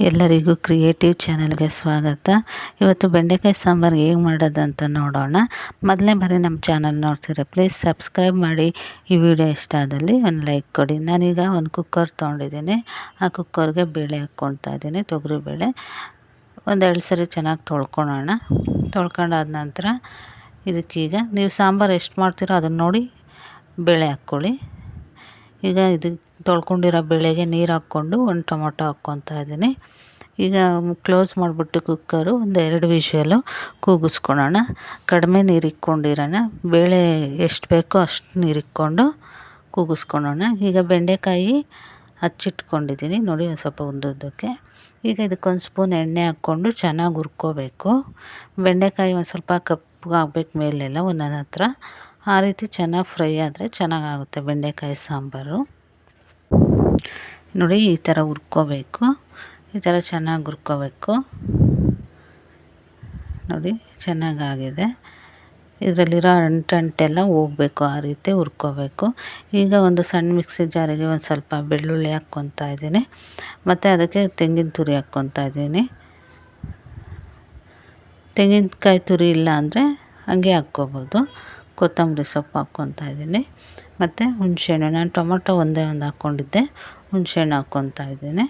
ಎಲ್ಲರಿಗೂ ಕ್ರಿಯೇಟಿವ್ ಚಾನಲ್ಗೆ ಸ್ವಾಗತ. ಇವತ್ತು ಬೆಂಡೆಕಾಯಿ ಸಾಂಬಾರು ಹೇಗೆ ಮಾಡೋದಂತ ನೋಡೋಣ. ಮೊದಲನೇ ಬಾರಿ ನಮ್ಮ ಚಾನಲ್ ನೋಡ್ತೀರ ಪ್ಲೀಸ್ ಸಬ್ಸ್ಕ್ರೈಬ್ ಮಾಡಿ. ಈ ವಿಡಿಯೋ ಇಷ್ಟ ಆದಲ್ಲಿ ಒಂದು ಲೈಕ್ ಕೊಡಿ. ನಾನೀಗ ಒಂದು ಕುಕ್ಕರ್ ತೊಗೊಂಡಿದ್ದೀನಿ. ಆ ಕುಕ್ಕರ್ಗೆ ಬೇಳೆ ಹಾಕ್ಕೊಳ್ತಾ ಇದ್ದೀನಿ ತೊಗರಿಬೇಳೆ ಒಂದೆರಡು ಸರಿ ಚೆನ್ನಾಗಿ ತೊಳ್ಕೊಳೋಣ. ತೊಳ್ಕೊಂಡಾದ ನಂತರ ಇದಕ್ಕೀಗ ನೀವು ಸಾಂಬಾರು ಎಷ್ಟು ಮಾಡ್ತೀರೋ ಅದನ್ನು ನೋಡಿ ಬೇಳೆ ಹಾಕ್ಕೊಳ್ಳಿ. ಈಗ ಇದು ತೊಳ್ಕೊಂಡಿರೋ ಬೇಳೆಗೆ ನೀರು ಹಾಕ್ಕೊಂಡು ಒಂದು ಟೊಮೊಟೊ ಹಾಕ್ಕೊತಾ ಇದ್ದೀನಿ. ಈಗ ಕ್ಲೋಸ್ ಮಾಡಿಬಿಟ್ಟು ಕುಕ್ಕರು ಒಂದು ಎರಡು ವಿಷಲು ಕೂಗಿಸ್ಕೊಳೋಣ. ಕಡಿಮೆ ನೀರು ಇಕ್ಕೊಂಡಿರೋಣ ಬೇಳೆ ಎಷ್ಟು ಬೇಕೋ ಅಷ್ಟು ನೀರು ಇಕ್ಕೊಂಡು ಕೂಗಿಸ್ಕೊಳೋಣ. ಈಗ ಬೆಂಡೆಕಾಯಿ ಹಚ್ಚಿಟ್ಕೊಂಡಿದ್ದೀನಿ. ನೋಡಿ ಒಂದು ಸ್ವಲ್ಪ ಉದ್ದುದ್ದಕ್ಕೆ ಈಗ ಇದಕ್ಕೊಂದು ಸ್ಪೂನ್ ಎಣ್ಣೆ ಹಾಕ್ಕೊಂಡು ಚೆನ್ನಾಗಿ ಹುರ್ಕೋಬೇಕು. ಬೆಂಡೆಕಾಯಿ ಒಂದು ಸ್ವಲ್ಪ ಕಪ್ಪಗೆ ಮೇಲೆಲ್ಲ ಒಂದೊಂದು ಹತ್ರ. ಆ ರೀತಿ ಚೆನ್ನಾಗಿ ಫ್ರೈ ಆದರೆ ಚೆನ್ನಾಗಾಗುತ್ತೆ ಬೆಂಡೆಕಾಯಿ ಸಾಂಬಾರು. ನೋಡಿ, ಈ ಥರ ಹುರ್ಕೋಬೇಕು. ಈ ಥರ ಚೆನ್ನಾಗಿ ಹುರ್ಕೋಬೇಕು. ನೋಡಿ, ಚೆನ್ನಾಗಾಗಿದೆ. ಇದರಲ್ಲಿರೋ ಅಂಟಂಟೆಲ್ಲ ಹೋಗಬೇಕು, ಆ ರೀತಿ ಹುರ್ಕೋಬೇಕು. ಈಗ ಒಂದು ಸಣ್ಣ ಮಿಕ್ಸಿ ಜಾರಿಗೆ ಒಂದು ಸ್ವಲ್ಪ ಬೆಳ್ಳುಳ್ಳಿ ಹಾಕ್ಕೊತಾ ಇದ್ದೀನಿ. ಮತ್ತು ಅದಕ್ಕೆ ತೆಂಗಿನ ತುರಿ ಹಾಕ್ಕೊತಾ ಇದ್ದೀನಿ. ತೆಂಗಿನಕಾಯಿ ತುರಿ ಇಲ್ಲ ಅಂದರೆ ಹಂಗೆ ಹಾಕ್ಕೋಬೋದು. ಕೊತ್ತಂಬರಿ ಸೊಪ್ಪು ಹಾಕ್ಕೊತಾ ಇದ್ದೀನಿ. ಮತ್ತು ಹುಣಸೆಹಣ್ಣು, ನಾನು ಟೊಮೊಟೊ ಒಂದೇ ಒಂದು ಹಾಕ್ಕೊಂಡಿದ್ದೆ. ಹುಣಸೆಹಣ್ಣು ಹಾಕ್ಕೊತಾ ಇದ್ದೀನಿ.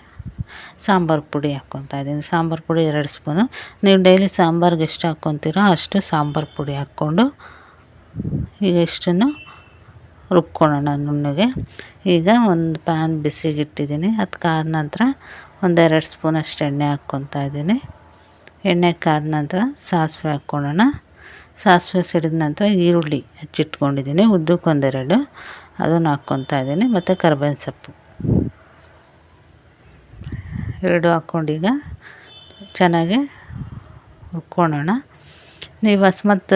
ಸಾಂಬಾರು ಪುಡಿ ಹಾಕ್ಕೊತಾ ಇದ್ದೀನಿ. ಸಾಂಬಾರು ಪುಡಿ ಎರಡು ಸ್ಪೂನು. ನೀವು ಡೈಲಿ ಸಾಂಬಾರ್ಗೆ ಎಷ್ಟು ಹಾಕ್ಕೊತೀರೋ ಅಷ್ಟು ಸಾಂಬಾರು ಪುಡಿ ಹಾಕ್ಕೊಂಡು ಈಗ ಇಷ್ಟನ್ನು ರುಬ್ಕೊಳ್ಳೋಣ ನುಣ್ಣಗೆ. ಈಗ ಒಂದು ಪ್ಯಾನ್ ಬಿಸಿಗಿಟ್ಟಿದ್ದೀನಿ. ಅದು ಕಾದ ನಂತರ ಒಂದೆರಡು ಸ್ಪೂನಷ್ಟು ಎಣ್ಣೆ ಹಾಕ್ಕೊತಾ ಇದ್ದೀನಿ. ಎಣ್ಣೆ ಕಾದ ನಂತರ ಸಾಸಿವೆ ಹಾಕ್ಕೊಳ್ಳೋಣ. ಸಾಸಿವೆ ಸಿಡಿದ ನಂತರ ಈರುಳ್ಳಿ ಹೆಚ್ಚಿಟ್ಕೊಂಡಿದ್ದೀನಿ ಉದ್ದಕ್ಕೊಂದೆರಡು ಅದನ್ನು ಹಾಕ್ಕೊತಾ ಇದ್ದೀನಿ. ಮತ್ತು ಕರ್ಬೇವಿನ ಸೊಪ್ಪು. ಎರಡು ಹಾಕ್ಕೊಂಡೀಗ. ಚೆನ್ನಾಗಿ ಹುರ್ಕೊಳ್ಳೋಣ ನೀವು ಅಸ್ಮತ್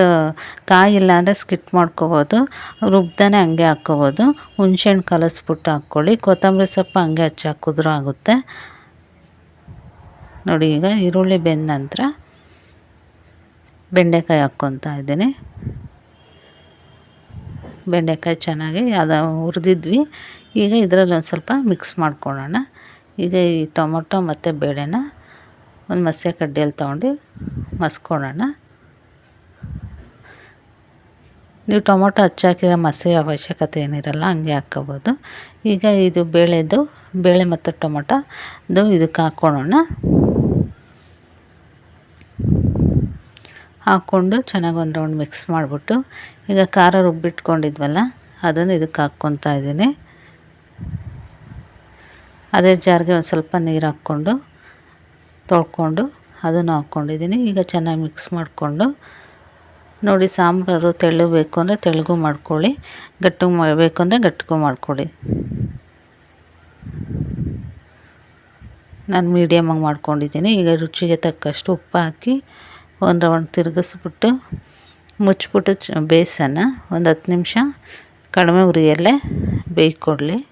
ಕಾಯಿ ಇಲ್ಲ ಅಂದರೆ ಸ್ಕಿಟ್ ಮಾಡ್ಕೋಬೋದು. ರುಬ್ಬದೇ ಹಂಗೆ ಹಾಕ್ಕೋಬೋದು ಹುಣ್ಸೆಹಣ್ಣು ಕಲಸ್ಬಿಟ್ಟು ಹಾಕ್ಕೊಳ್ಳಿ. ಕೊತ್ತಂಬರಿ ಸೊಪ್ಪು ಹಂಗೆ ಹಚ್ಚಿ ಹಾಕಿದ್ರೂ ಆಗುತ್ತೆ. ನೋಡಿ ಈಗ ಈರುಳ್ಳಿ ಬೆಂದ ನಂತರ ಬೆಂಡೆಕಾಯಿ ಹಾಕ್ಕೊತಾ ಇದ್ದೀನಿ. ಬೆಂಡೆಕಾಯಿ ಚೆನ್ನಾಗಿ ಅದು ಹುರಿದಿದ್ವಿ. ಈಗ ಇದರಲ್ಲಿ ಒಂದು ಸ್ವಲ್ಪ ಮಿಕ್ಸ್ ಮಾಡ್ಕೊಳ್ಳೋಣ. ಈಗ ಈ ಟೊಮೊಟೊ ಮತ್ತು ಬೇಳೆನ ಒಂದು ಮಸ್ಯ ಕಡ್ಡಿಯಲ್ಲಿ ತೊಗೊಂಡು ಮಸ್ಕೊಳ್ಳೋಣ. ನೀವು ಟೊಮೊಟೊ ಹಚ್ಚಾಕಿದ್ರೆ ಮಸಿ ಅವಶ್ಯಕತೆ ಏನಿರಲ್ಲ, ಹಂಗೆ ಹಾಕ್ಕೋಬೋದು. ಈಗ ಇದು ಬೇಳೆದು, ಬೇಳೆ ಮತ್ತು ಟೊಮೊಟೊದು ಇದಕ್ಕೆ ಹಾಕ್ಕೊಳ್ಳೋಣ. ಹಾಕ್ಕೊಂಡು ಚೆನ್ನಾಗಿ ಒಂದು ರೌಂಡ್ ಮಿಕ್ಸ್ ಮಾಡಿಬಿಟ್ಟು, ಈಗ ಖಾರ ರುಬ್ಬಿಟ್ಕೊಂಡಿದ್ವಲ್ಲ, ಅದನ್ನು ಇದಕ್ಕೆ ಹಾಕ್ಕೊತಾ ಇದ್ದೀನಿ. ಅದೇ ಜಾರಿಗೆ ಒಂದು ಸ್ವಲ್ಪ ನೀರು ಹಾಕ್ಕೊಂಡು ತೊಳ್ಕೊಂಡು ಅದನ್ನು ಹಾಕ್ಕೊಂಡಿದ್ದೀನಿ. ಈಗ ಚೆನ್ನಾಗಿ ಮಿಕ್ಸ್ ಮಾಡಿಕೊಂಡು, ನೋಡಿ ಸಾಂಬಾರು ತೆಳ್ಳು ಬೇಕು ಅಂದರೆ ತೆಳ್ಳಗೂ ಮಾಡ್ಕೊಳ್ಳಿ, ಗಟ್ಟು ಬೇಕು ಅಂದರೆ ಗಟ್ಟಿಗೂ ಮಾಡ್ಕೊಳ್ಳಿ. ನಾನು ಮೀಡಿಯಮಾಗಿ ಮಾಡ್ಕೊಂಡಿದ್ದೀನಿ. ಈಗ ರುಚಿಗೆ ತಕ್ಕಷ್ಟು ಉಪ್ಪು ಹಾಕಿ ಒಂದು ರೌಂಡ್ ತಿರುಗಿಸ್ಬಿಟ್ಟು ಮುಚ್ಚಿಬಿಟ್ಟು ಚ ಬೇಯಿಸೋಣ ಒಂದು ಹತ್ತು ನಿಮಿಷ ಕಡಿಮೆ ಉರಿಯಲ್ಲೇ ಬೇಯ್ಕೊಡ್ಲಿ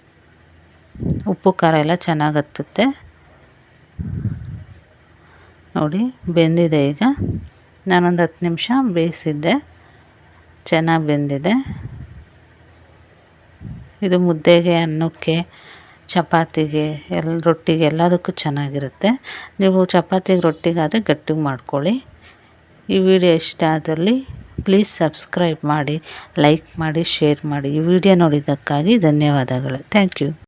ಉಪ್ಪು, ಖಾರ ಎಲ್ಲ ಚೆನ್ನಾಗಿ ಹತ್ತುತ್ತೆ. ನೋಡಿ ಬೆಂದಿದೆ ಈಗ. ನಾನೊಂದು ಹತ್ತು ನಿಮಿಷ ಬೇಯಿಸಿದ್ದೆ. ಚೆನ್ನಾಗಿ ಬೆಂದಿದೆ. ಇದು ಮುದ್ದೆಗೆ, ಅನ್ನಕ್ಕೆ, ಚಪಾತಿಗೆ ಎಲ್ಲ ರೊಟ್ಟಿಗೆ ಎಲ್ಲದಕ್ಕೂ ಚೆನ್ನಾಗಿರುತ್ತೆ. ನೀವು ಚಪಾತಿಗೆ, ರೊಟ್ಟಿಗಾದರೆ ಗಟ್ಟಿಗೆ ಮಾಡ್ಕೊಳ್ಳಿ. ಈ ವಿಡಿಯೋ ಇಷ್ಟ ಆದಲ್ಲಿ ಪ್ಲೀಸ್ ಸಬ್ಸ್ಕ್ರೈಬ್ ಮಾಡಿ ಲೈಕ್ ಮಾಡಿ ಶೇರ್ ಮಾಡಿ ಈ ವಿಡಿಯೋ ನೋಡಿದ್ದಕ್ಕಾಗಿ ಧನ್ಯವಾದಗಳು. Thank you